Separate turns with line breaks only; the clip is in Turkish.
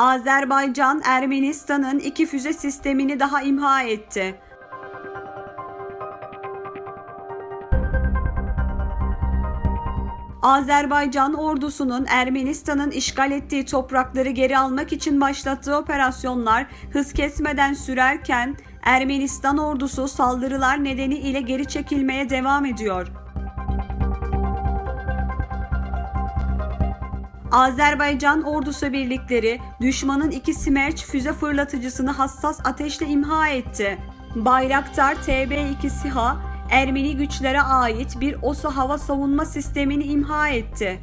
Azerbaycan, Ermenistan'ın iki füze sistemini daha imha etti. Azerbaycan ordusunun Ermenistan'ın işgal ettiği toprakları geri almak için başlattığı operasyonlar hız kesmeden sürerken Ermenistan ordusu saldırılar nedeniyle geri çekilmeye devam ediyor. Azerbaycan ordusu birlikleri düşmanın iki Smerç füze fırlatıcısını hassas ateşle imha etti. Bayraktar TB2 SİHA Ermeni güçlere ait bir OSA hava savunma sistemini imha etti.